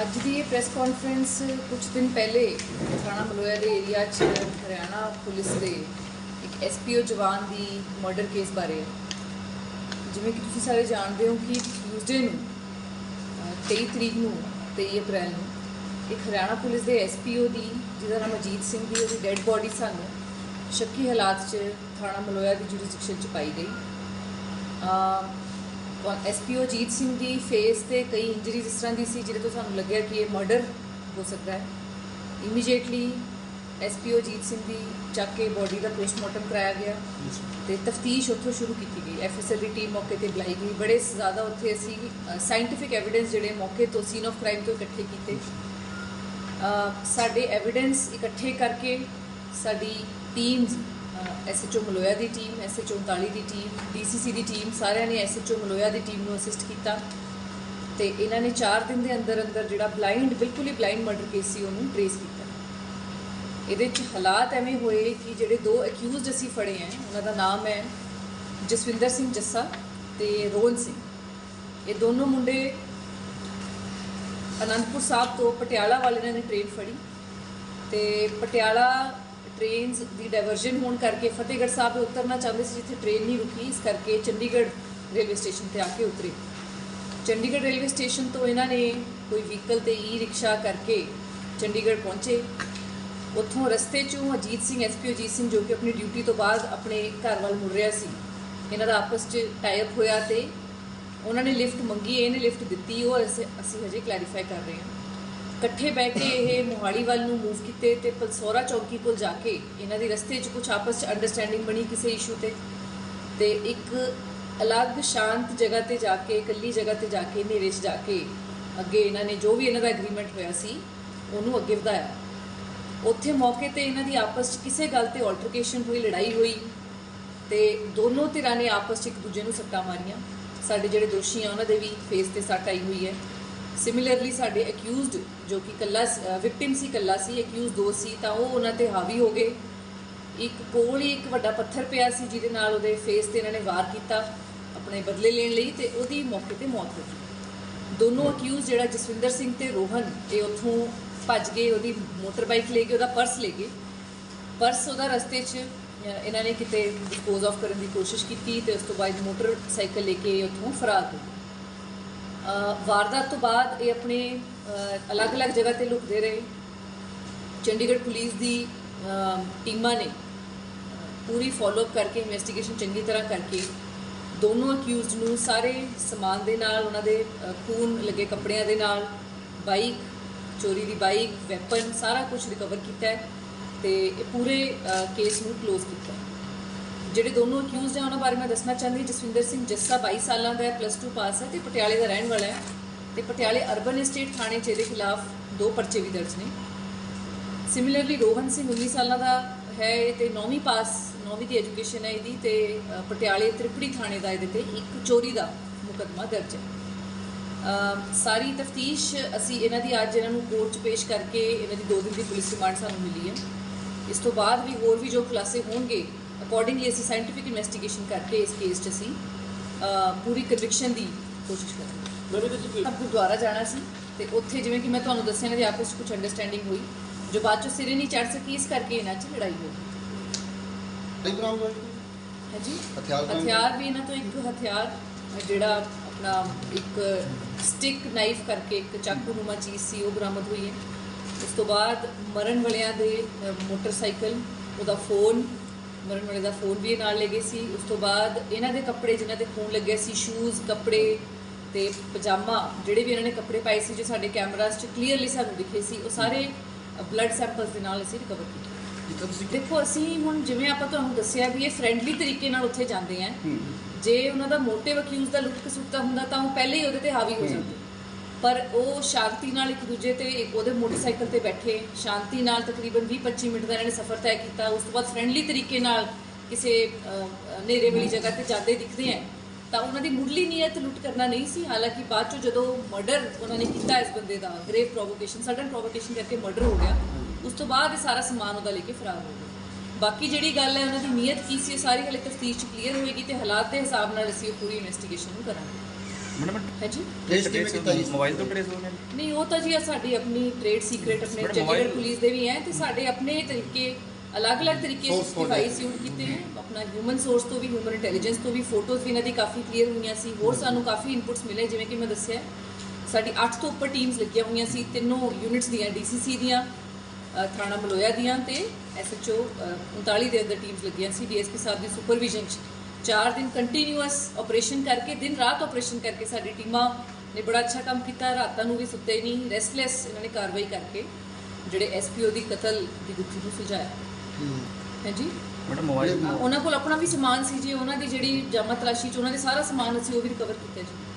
ਅੱਜ ਦੀ ਇਹ press conference ਕੁਝ ਦਿਨ ਪਹਿਲੇ ਥਾਣਾ ਮਲੋਇਆ ਦੇ ਏਰੀਆ 'ਚ ਹਰਿਆਣਾ ਪੁਲਿਸ ਦੇ ਇੱਕ ਐਸਪੀਓ ਜਵਾਨ ਦੀ ਮਰਡਰ ਕੇਸ ਬਾਰੇ ਜਿਵੇਂ ਕਿ ਤੁਸੀਂ ਸਾਰੇ ਜਾਣਦੇ ਹੋ ਕਿ ਟਿਊਜ਼ਡੇ ਨੂੰ ਅਹ, 23 ਤਰੀਕ ਨੂੰ 23 ਅਪ੍ਰੈਲ ਨੂੰ ਇੱਕ ਹਰਿਆਣਾ ਪੁਲਿਸ ਦੇ ਐਸਪੀਓ ਦੀ ਜਿਹਦਾ ਨਾਮ ਅਜੀਤ ਸਿੰਘ ਦੀ ਉਹਦੀ ਡੈੱਡ ਬੋਡੀ ਸਾਨੂੰ ਸ਼ੱਕੀ ਹਾਲਾਤ 'ਚ ਥਾਣਾ ਮਲੋਇਆ ਦੀ ਜੁਰਿਸਡਿਕਸ਼ਨ 'ਚ ਪਾਈ ਗਈ। ਐਸਪੀਓ ਜੀਤ ਸਿੰਘ ਦੀ ਫੇਸ ਤੇ ਕਈ ਇੰਜਰੀਜ਼ ਇਸ ਤਰ੍ਹਾਂ ਦੀ ਸੀ ਜਿਹਦੇ ਤੋਂ ਸਾਨੂੰ ਲੱਗਿਆ ਕਿ ਇਹ ਮਰਡਰ ਹੋ ਸਕਦਾ ਹੈ। ਇਮੀਡੀਏਟਲੀ ਐਸਪੀਓ ਜੀਤ ਸਿੰਘ ਦੀ ਚੱਕ ਕੇ ਬੋਡੀ ਦਾ ਪੋਸਟਮਾਰਟਮ ਕਰਾਇਆ ਗਿਆ ਤੇ ਤਫਤੀਸ਼ ਉੱਥੋਂ ਸ਼ੁਰੂ ਕੀਤੀ ਗਈ। ਐਫਐਸਐਲ ਦੀ ਟੀਮ ਮੌਕੇ ਤੇ ਬੁਲਾਈ ਗਈ। ਬੜੇ ਜ਼ਿਆਦਾ ਉੱਥੇ ਅਸੀਂ ਸਾਇੰਟੀਫਿਕ ਐਵੀਡੈਂਸ ਜਿਹੜੇ ਮੌਕੇ ਤੋਂ ਸੀਨ ਆਫ ਕ੍ਰਾਈਮ ਤੋਂ ਇਕੱਠੇ ਕੀਤੇ। ਸਾਡੇ ਐਵੀਡੈਂਸ ਇਕੱਠੇ ਕਰਕੇ ਸਾਡੀ ਟੀਮਸ ਐਸਐਚਓ ਮਲੋਇਆ ਦੀ ਟੀਮ ਐਸਐਚਓ 39 ਦੀ ਟੀਮ ਡੀਸੀਸੀ ਦੀ ਟੀਮ ਸਾਰਿਆਂ ਨੇ ਐਸਐਚਓ ਮਲੋਇਆ ਦੀ ਟੀਮ ਨੂੰ ਅਸਿਸਟ ਕੀਤਾ। ਤੇ ਇਹਨਾਂ ਨੇ 4 ਦਿਨ ਦੇ ਅੰਦਰ ਅੰਦਰ ਜਿਹੜਾ ਬਲਾਈਂਡ ਬਿਲਕੁਲ ਹੀ ਬਲਾਈਂਡ ਮਰਡਰ ਕੇਸ ਸੀ, ਉਹਨੂੰ ਟ੍ਰੇਸ ਕੀਤਾ। ਇਹਦੇ ਚ ਹਾਲਾਤ ਐਵੇਂ ਹੋਏ ਕਿ ਜਿਹੜੇ ਦੋ ਅਕਿਊਜ਼ਡ ਅਸੀਂ ਫੜੇ ਆ ਉਹਨਾਂ ਦਾ ਨਾਮ ਹੈ ਜਸਵਿੰਦਰ ਸਿੰਘ ਜੱਸਾ ਤੇ ਰੋਹਨ ਸਿੰਘ। ਇਹ ਦੋਨੋਂ ਮੁੰਡੇ ਅਨੰਦਪੁਰ ਸਾਹਿਬ ਤੋਂ ਪਟਿਆਲਾ ਵਾਲੇ ਨੇ ਟ੍ਰੇਨ ਫੜੀ ਤੇ ਪਟਿਆਲਾ ਟ੍ਰੇਨਸ ਦੀ ਡਾਇਵਰਜਨ ਹੋਣ ਕਰਕੇ ਫਤਿਹਗੜ੍ਹ ਸਾਹਿਬ ਤੇ ਉਤਰਨਾ ਚਾਹੁੰਦੇ ਸੀ, ਜਿੱਥੇ ਟ੍ਰੇਨ ਨਹੀਂ ਰੁਕੀ, ਇਸ ਕਰਕੇ ਚੰਡੀਗੜ੍ਹ ਰੇਲਵੇ ਸਟੇਸ਼ਨ ਤੇ ਆ ਕੇ ਉਤਰੇ। ਚੰਡੀਗੜ੍ਹ ਰੇਲਵੇ ਸਟੇਸ਼ਨ ਤੋਂ ਇਹਨਾਂ ਨੇ ਕੋਈ ਵਹੀਕਲ ਤੇ ਈ ਰਿਕਸ਼ਾ ਕਰਕੇ ਚੰਡੀਗੜ੍ਹ ਪਹੁੰਚੇ। ਉੱਥੋਂ ਰਸਤੇ 'ਚੋਂ ਅਜੀਤ ਸਿੰਘ ਐਸਪੀ ਅਜੀਤ ਸਿੰਘ ਜੋ ਕਿ ਆਪਣੀ ਡਿਊਟੀ ਤੋਂ ਬਾਅਦ ਆਪਣੇ ਘਰ ਵੱਲ ਮੁੜ ਰਿਹਾ ਸੀ, ਇਹਨਾਂ ਦਾ ਆਪਸ 'ਚ ਟਾਈ ਅਪ ਹੋਇਆ ਤੇ ਉਹਨਾਂ ਨੇ ਲਿਫਟ ਮੰਗੀ, ਇਹਨੇ ਲਿਫਟ ਦਿੱਤੀ, ਉਹ ਅਸੀਂ ਅਸੀਂ ਹਜੇ ਕਲੈਰੀਫਾਈ ਕਰ ਰਹੇ ਹਾਂ। ਇਕੱਠੇ ਬਹਿ ਕੇ ਇਹ ਮੋਹਾਲੀ ਵੱਲ ਨੂੰ ਮੂਵ ਕੀਤੇ ਤੇ ਪਲਸੋਰਾ ਚੌਕੀ ਕੋਲ ਜਾ ਕੇ ਇਹਨਾਂ ਦੀ ਰਸਤੇ 'ਚ ਕੁਝ ਆਪਸ 'ਚ ਅੰਡਰਸਟੈਂਡਿੰਗ ਬਣੀ ਕਿਸੇ ਇਸ਼ੂ ਤੇ। ਤੇ ਇੱਕ ਅਲੱਗ ਸ਼ਾਂਤ ਜਗ੍ਹਾ ਤੇ ਜਾ ਕੇ, ਇਕੱਲੀ ਜਗ੍ਹਾ ਤੇ ਜਾ ਕੇ, ਹਨੇਰੇ 'ਚ ਜਾ ਕੇ ਅੱਗੇ ਇਹਨਾਂ ਨੇ ਜੋ ਵੀ ਇਹਨਾਂ ਦਾ ਐਗਰੀਮੈਂਟ ਹੋਇਆ ਸੀ, ਉਹਨੂੰ ਅੱਗੇ ਵਧਾਇਆ। ਉੱਥੇ ਮੌਕੇ ਤੇ ਇਹਨਾਂ ਦੀ ਆਪਸ 'ਚ ਕਿਸੇ ਗੱਲ ਤੇ ਆਲਟਰਕੇਸ਼ਨ ਹੋਈ, ਲੜਾਈ ਹੋਈ ਤੇ ਦੋਨੋਂ ਧਿਰਾਂ ਨੇ ਆਪਸ 'ਚ ਇੱਕ ਦੂਜੇ ਨੂੰ ਸੱਟਾਂ ਮਾਰੀਆਂ। ਸਾਡੇ ਜਿਹੜੇ ਦੋਸ਼ੀ ਆ, ਉਹਨਾਂ ਦੇ ਵੀ ਫੇਸ ਤੇ ਸੱਟ ਆਈ ਹੋਈ ਹੈ। ਸਿਮਿਲਰਲੀ ਸਾਡੇ ਅਕਿਊਜ਼ਡ ਜੋ ਕਿ ਕੱਲਾ ਵਿਕਟਿਮ ਸੀ ਕੱਲਾ ਸੀ ਅਕਿਊਜ਼ ਦੋ ਸੀ, ਤਾਂ ਉਹ ਉਹਨਾਂ ਤੇ ਹਾਵੀ ਹੋ ਗਏ। ਇੱਕ ਕੋਲ ਹੀ ਇੱਕ ਵੱਡਾ ਪੱਥਰ ਪਿਆ ਸੀ, ਜਿਹਦੇ ਨਾਲ ਉਹਦੇ ਫੇਸ ਤੇ ਇਹਨਾਂ ਨੇ ਵਾਰ ਕੀਤਾ ਆਪਣੇ ਬਦਲੇ ਲੈਣ ਲਈ ਤੇ ਉਹਦੀ ਮੌਕੇ ਤੇ ਮੌਤ ਹੋ ਗਈ। ਦੋਨੋਂ ਅਕਿਊਜ਼ ਜਿਹੜਾ ਜਸਵਿੰਦਰ ਸਿੰਘ ਤੇ ਰੋਹਨ, ਇਹ ਉੱਥੋਂ ਭੱਜ ਗਏ, ਉਹਦੀ ਮੋਟਰ ਬਾਈਕ ਲੈ ਕੇ ਉਹਦਾ ਪਰਸ ਲੈ ਗਏ। ਪਰਸ ਉਹਦਾ ਰਸਤੇ 'ਚ ਇਹਨਾਂ ਨੇ ਕਿਤੇ ਡਿਸਪੋਜ਼ ਆਫ ਕਰਨ ਦੀ ਕੋਸ਼ਿਸ਼ ਕੀਤੀ ਤੇ ਉਸ ਤੋਂ ਬਾਅਦ ਮੋਟਰਸਾਈਕਲ ਲੈ ਕੇ ਉੱਥੋਂ ਫਰਾਰ ਹੋ ਗਏ। ਵਾਰਦਾਤ ਤੋਂ ਬਾਅਦ ਇਹ ਆਪਣੇ ਅਲੱਗ-ਅਲੱਗ ਜਗ੍ਹਾ ਤੇ ਲੁਕਦੇ ਰਹੇ। ਚੰਡੀਗੜ੍ਹ ਪੁਲਿਸ ਦੀ ਟੀਮਾਂ ਨੇ ਪੂਰੀ ਫਾਲੋਅਪ ਕਰਕੇ ਇਨਵੈਸਟੀਗੇਸ਼ਨ ਚੰਗੀ ਤਰ੍ਹਾਂ ਕਰਕੇ, ਦੋਨੋਂ ਅਕਿਊਜ਼ਡ ਨੂੰ ਸਾਰੇ ਸਮਾਨ ਦੇ ਨਾਲ, ਉਹਨਾਂ ਦੇ ਖੂਨ ਲੱਗੇ ਕੱਪੜਿਆਂ ਦੇ ਨਾਲ ਬਾਈਕ ਚੋਰੀ ਦੀ ਬਾਈਕ ਵੈਪਨ ਸਾਰਾ ਕੁਝ ਰਿਕਵਰ ਕੀਤਾ ਹੈ ਤੇ ਇਹ ਪੂਰੇ ਕੇਸ ਨੂੰ ਕਲੋਜ਼ ਕੀਤਾ ਹੈ। ਜਿਹੜੇ ਦੋਨੋਂ ਅਕਿਊਜ਼ਡ ਹੈ ਉਹਨਾਂ ਬਾਰੇ ਮੈਂ ਦੱਸਣਾ ਚਾਹੁੰਦੀ ਹਾਂ। ਜਸਵਿੰਦਰ ਸਿੰਘ ਜੱਸਾ 22 ਸਾਲਾਂ ਦਾ ਹੈ ਪਲੱਸ 2 ਪਾਸ ਹੈ ਤੇ ਪਟਿਆਲੇ ਦਾ ਰਹਿਣ ਵਾਲਾ ਹੈ। ਤੇ ਪਟਿਆਲੇ ਅਰਬਨ ਏਸਟੇਟ ਥਾਣੇ 'ਚ ਇਹਦੇ ਖਿਲਾਫ ਦੋ ਪਰਚੇ ਵੀ ਦਰਜ ਨੇ। ਸਿਮਿਲਰਲੀ ਰੋਹਨ ਸਿੰਘ 19 ਸਾਲਾਂ ਦਾ ਹੈ ਇਹ ਤੇ 9ਵੀਂ ਪਾਸ 9ਵੀਂ ਦੀ ਐਜੂਕੇਸ਼ਨ ਹੈ ਇਹਦੀ ਤੇ ਪਟਿਆਲੇ ਤ੍ਰਿਪੜੀ ਥਾਣੇ ਦਾ ਇਹਦੇ ਤੇ ਇੱਕ ਚੋਰੀ ਦਾ ਮੁਕੱਦਮਾ ਦਰਜ ਹੈ। ਸਾਰੀ ਤਫਤੀਸ਼ ਅਸੀਂ ਇਹਨਾਂ ਦੀ ਅੱਜ ਇਹਨਾਂ ਨੂੰ ਕੋਰਟ 'ਚ ਪੇਸ਼ ਕਰਕੇ ਇਹਨਾਂ ਦੀ 2 ਦਿਨ ਦੀ ਪੁਲਿਸ ਰਿਮਾਂਡ ਸਾਨੂੰ ਮਿਲੀ ਹੈ। ਇਸ ਤੋਂ ਬਾਅਦ ਵੀ ਹੋਰ ਵੀ ਜੋ ਖੁਲਾਸੇ ਹੋਣਗੇ ਅਕੋਰਡਿੰਗਲੀ ਅਸੀਂ ਸਾਇੰਟੀਫਿਕ ਇਨਵੈਸਟੀਗੇਸ਼ਨ ਕਰਕੇ ਇਸ ਕੇਸ 'ਚ ਅਸੀਂ ਪੂਰੀ ਕਨਵਿਕਸ਼ਨ ਦੀ ਕੋਸ਼ਿਸ਼ ਕਰਾਂਗੇ ਵਿੱਚ ਕੀ ਅਬ ਗੁਰਦੁਆਰਾ ਜਾਣਾ ਸੀ ਤੇ ਉੱਥੇ ਜਿਵੇਂ ਕਿ ਮੈਂ ਤੁਹਾਨੂੰ ਦੱਸਿਆ ਇਹਨਾਂ ਦੀ ਆਪਸ 'ਚ ਕੁਝ ਅੰਡਰਸਟੈਂਡਿੰਗ ਹੋਈ ਜੋ ਬਾਅਦ ਚ ਸਿਰੇ ਨਹੀਂ ਚੜ ਸਕੀ ਇਸ ਕਰਕੇ ਇਹਨਾਂ 'ਚ ਲੜਾਈ ਹੋ ਗਈ ਹਥਿਆਰ ਵੀ ਇਹਨਾਂ ਤੋਂ ਇੱਕ ਹਥਿਆਰ ਜਿਹੜਾ ਆਪਣਾ ਇੱਕ ਸਟਿਕ ਨਾਈਫ ਕਰਕੇ ਇੱਕ ਚਾਕੂ ਨੂਮਾ ਚੀਜ਼ ਸੀ ਉਹ ਬਰਾਮਦ ਹੋਈ ਹੈ ਉਸ ਤੋਂ ਬਾਅਦ ਮਰਨ ਵਾਲਿਆਂ ਦੇ ਮੋਟਰਸਾਈਕਲ ਉਹਦਾ ਫੋਨ ਮਰਨ ਵਾਲੇ ਦਾ ਫੋਨ ਵੀ ਨਾਲ ਲੈ ਗਏ ਸੀ। ਉਸ ਤੋਂ ਬਾਅਦ ਇਹਨਾਂ ਦੇ ਕੱਪੜੇ ਜਿਨ੍ਹਾਂ ਦੇ ਖੂਨ ਲੱਗਿਆ ਸੀ ਸ਼ੂਜ਼ ਕੱਪੜੇ ਤੇ ਪਜਾਮਾ ਜਿਹੜੇ ਵੀ ਇਹਨਾਂ ਨੇ ਕੱਪੜੇ ਪਾਏ ਸੀ ਜੋ ਸਾਡੇ ਕੈਮਰਾਸ 'ਚ ਕਲੀਅਰਲੀ ਸਾਨੂੰ ਦਿਖੇ ਸੀ ਉਹ ਸਾਰੇ ਬਲੱਡ ਸੈਂਪਲਸ ਦੇ ਨਾਲ ਅਸੀਂ ਰਿਕਵਰ ਕੀਤੇ। ਦੇਖੋ ਅਸੀਂ ਹੁਣ ਜਿਵੇਂ ਆਪਾਂ ਤੁਹਾਨੂੰ ਦੱਸਿਆ ਵੀ ਇਹ ਫ੍ਰੈਂਡਲੀ ਤਰੀਕੇ ਨਾਲ ਉੱਥੇ ਜਾਂਦੇ ਆ। ਜੇ ਉਹਨਾਂ ਦਾ ਮੋਟਿਵ ਅਕਿਊਜ਼ ਦਾ ਲੁੱਟ ਕਸੂਤਾ ਹੁੰਦਾ ਤਾਂ ਉਹ ਪਹਿਲੇ ਹੀ ਉਹਦੇ ਤੇ ਹਾਵੀ ਹੂੰ। ਜਾਂਦੇ। ਪਰ ਉਹ ਸ਼ਾਂਤੀ ਨਾਲ ਇੱਕ ਦੂਜੇ ਤੇ ਇੱਕ ਉਹਦੇ ਮੋਟਰਸਾਈਕਲ ਤੇ ਬੈਠੇ ਸ਼ਾਂਤੀ ਨਾਲ ਤਕਰੀਬਨ 20-25 ਮਿੰਟ ਦਾ ਇਹਨਾਂ ਨੇ ਸਫ਼ਰ ਤੈਅ ਕੀਤਾ। ਉਸ ਤੋਂ ਬਾਅਦ ਫ੍ਰੈਂਡਲੀ ਤਰੀਕੇ ਨਾਲ ਕਿਸੇ ਅਹ, ਹਨੇਰੇ ਵਾਲੀ ਜਗ੍ਹਾ ਤੇ ਜਾਂਦੇ ਦਿਖਦੇ ਆ ਤਾਂ ਉਹਨਾਂ ਦੀ ਮੁੱਢਲੀ ਨੀਅਤ ਲੁੱਟ ਕਰਨਾ ਨਹੀਂ ਸੀ। ਹਾਲਾਂਕਿ ਬਾਅਦ ਚੋਂ ਜਦੋਂ ਮਰਡਰ ਉਹਨਾਂ ਨੇ ਕੀਤਾ ਇਸ ਬੰਦੇ ਦਾ ਗ੍ਰੇਵ ਪ੍ਰੋਵੋਕੇਸ਼ਨ ਸਡਨ ਪ੍ਰੋਵੋਕੇਸ਼ਨ ਕਰਕੇ ਮਰਡਰ ਹੋ ਗਿਆ ਉਸ ਤੋਂ ਬਾਅਦ ਇਹ ਸਾਰਾ ਸਮਾਨ ਉਹਦਾ ਲੈ ਕੇ ਫਰਾਰ ਹੋ ਗਿਆ ਬਾਕੀ ਜਿਹੜੀ ਗੱਲ ਹੈ ਉਹਨਾਂ ਦੀ ਨੀਅਤ ਕੀ ਸੀ ਇਹ ਸਾਰੀ ਹਲੇ ਤਫਤੀਸ਼ ਚ ਕਲੀਅਰ ਹੋਏਗੀ ਤੇ ਹਾਲਾਤ ਦੇ ਹਿਸਾਬ ਨਾਲ ਅਸੀਂ ਉਹ ਪੂਰੀ ਇਨਵੈਸਟੀਗੇਸ਼ਨ ਨੂੰ ਕਰਾਂਗੇ। ਮੈਡਮ ਹਾਂਜੀ Trace ਕਿਵੇਂ ਕੀਤਾ ਜੀ? ਮੋਬਾਈਲ ਤੋਂ ਟ੍ਰੇਸ ਹੋ ਗਏ ਨਹੀਂ ਉਹ ਤਾਂ ਜੀ ਸਾਡੀ ਆਪਣੀ ਟ੍ਰੇਡ ਸੀਕ੍ਰੇਟ ਆਪਣੇ ਚੰਡੀਗੜ੍ਹ ਪੁਲਿਸ ਦੇ ਵੀ ਹੈ ਤੇ ਸਾਡੇ ਆਪਣੇ ਤਰੀਕੇ ਅਲੱਗ-ਅਲੱਗ ਤਰੀਕੇ Source code ਡਿਵਾਈਸ ਯੂਜ਼ ਕੀਤੇ ਹੈ। ਆਪਣਾ ਹਿਊਮਨ ਸੋਰਸ ਤੋਂ ਵੀ ਹਿਊਮਨ ਇੰਟੈਲੀਜੈਂਸ ਤੋਂ ਵੀ ਫੋਟੋਜ਼ ਵੀ ਇਹਨਾਂ ਦੀ ਕਾਫੀ ਕਲੀਅਰ ਹੋਈਆਂ ਸੀ। ਹੋਰ ਸਾਨੂੰ ਕਾਫੀ ਇਨਪੁਟਸ ਮਿਲੇ ਜਿਵੇਂ ਕਿ ਮੈਂ ਦੱਸਿਆ ਸਾਡੀ 8 ਤੋਂ ਉੱਪਰ ਟੀਮਸ ਲੱਗੀਆਂ ਹੋਈਆਂ ਸੀ। ਤਿੰਨੋਂ ਯੂਨਿਟਸ ਦੀਆਂ ਡੀਸੀਸੀ ਦੀਆਂ ਥਾਣਾ ਮਲੋਇਆ ਦੀਆਂ ਤੇ ਐਸਐਚਓ 39 ਦੇ ਅੰਦਰ ਟੀਮਸ ਲੱਗੀਆਂ ਸੀ। ਡੀਐਸਪੀ ਸਾਹਿਬ ਦੀ ਸੁਪਰਵਿਜ਼ਨ 'ਚ। ਚਾਰ ਦਿਨ ਕੰਟੀਨਿਊਅਸ ਆਪਰੇਸ਼ਨ ਕਰਕੇ ਦਿਨ ਰਾਤ ਆਪਰੇਸ਼ਨ ਕਰਕੇ ਸਾਡੀ ਟੀਮਾਂ ਨੇ ਬੜਾ ਅੱਛਾ ਕੰਮ ਕੀਤਾ। ਰਾਤਾਂ ਨੂੰ ਵੀ ਸੁੱਤੇ ਨਹੀਂ ਰੈਸਟਲੈਸ ਇਹਨਾਂ ਨੇ ਕਾਰਵਾਈ ਕਰਕੇ ਜਿਹੜੇ ਐਸਪੀਓ ਦੀ ਕਤਲ ਦੀ ਗੁੱਥੀ ਨੂੰ ਸੁਲਝਾਇਆ। ਹਾਂਜੀ ਮੈਡਮ ਮੋਬਾਈਲ ਉਹਨਾਂ ਕੋਲ ਆਪਣਾ ਵੀ ਸਮਾਨ ਸੀ ਜੀ ਉਹਨਾਂ ਦੀ ਜਿਹੜੀ ਜਾਮਾ ਤਲਾਸ਼ੀ ਚ ਉਹਨਾਂ ਦੇ ਸਾਰਾ ਸਮਾਨ ਅਸੀਂ ਉਹ ਵੀ ਰਿਕਵਰ ਕੀਤਾ ਜੀ।